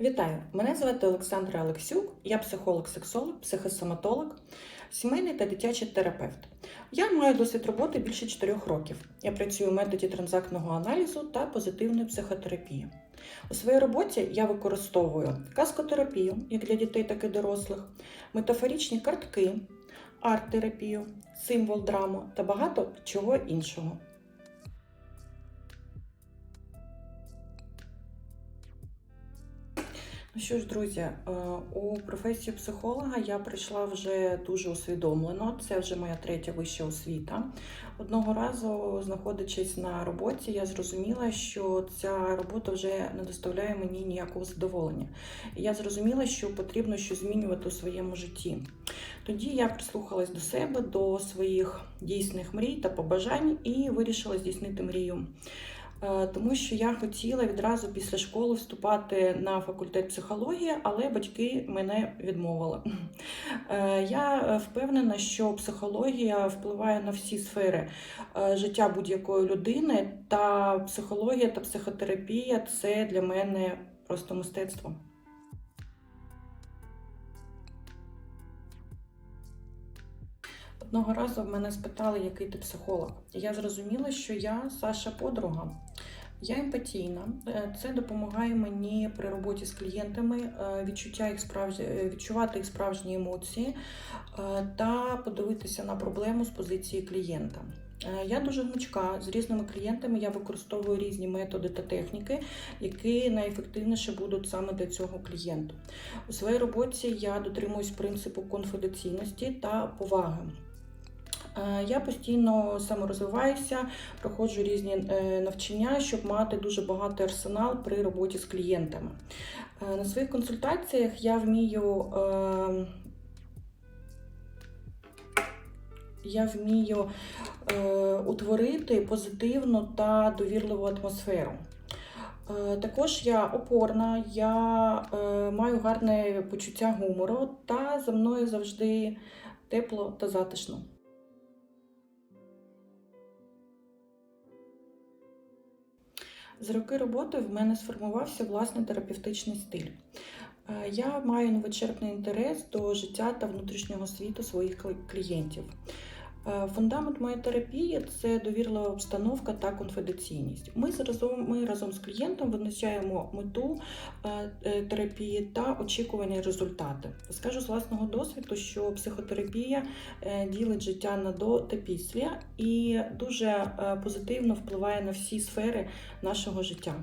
Вітаю! Мене звати Олександра Олексюк, я психолог-сексолог, психосоматолог, сімейний та дитячий терапевт. Я маю досвід роботи більше 4 років. Я працюю в методі транзактного аналізу та позитивної психотерапії. У своїй роботі я використовую каскотерапію як для дітей, так і дорослих, метафорічні картки, арт-терапію, символ драму та багато чого іншого. Ну що ж, друзі, е, у професію психолога я прийшла вже дуже усвідомлено. Це вже моя третя вища освіта. Одного разу, знаходячись на роботі, я зрозуміла, що ця робота вже не доставляє мені ніякого задоволення. Я зрозуміла, що потрібно щось змінювати у своєму житті. Тоді я прислухалась до себе, до своїх дійсних мрій та побажань і вирішила здійснити мрію. Е, Тому що я хотіла відразу після школи вступати на факультет психології, але батьки мене відмовили. Е, Я впевнена, що психологія впливає на всі сфери е, життя будь-якої людини, та психологія та психотерапія це для мене просто мистецтво. Одного разу в мене спитали, який ти психолог. Я зрозуміла, що я Саша подруга. Я емпатійна. Е, Це допомагає мені при роботі з клієнтами е, відчуття їх справж... е, відчувати їх справжні емоції та подивитися на проблему з позиції клієнта. Я дуже гнучка з різними клієнтами. Я використовую різні методи та техніки, які найефективніше будуть саме для цього клієнту. У своїй роботі я дотримуюсь принципу конфіденційності та поваги. Е, Я постійно саморозвиваюся, проходжу різні е, навчання, щоб мати дуже багатий арсенал при роботі з клієнтами. Е, На своїх консультаціях я вмію. Я вмію е, утворити позитивну та довірливу атмосферу. Е, Також я опорна, я е, маю гарне почуття гумору, та за мною завжди тепло та затишно. З роки роботи в мене сформувався власний терапевтичний стиль. Е, Я маю невичерпний інтерес до життя та внутрішнього світу своїх клієнтів. Е, Фундамент моєї терапії це довірлива обстановка та конфіденційність. Ми разом, ми разом з клієнтом визначаємо мету е, е, терапії та очікувані результати. Скажу з власного досвіду, що психотерапія ділить життя на до та після і дуже позитивно впливає на всі сфери нашого життя.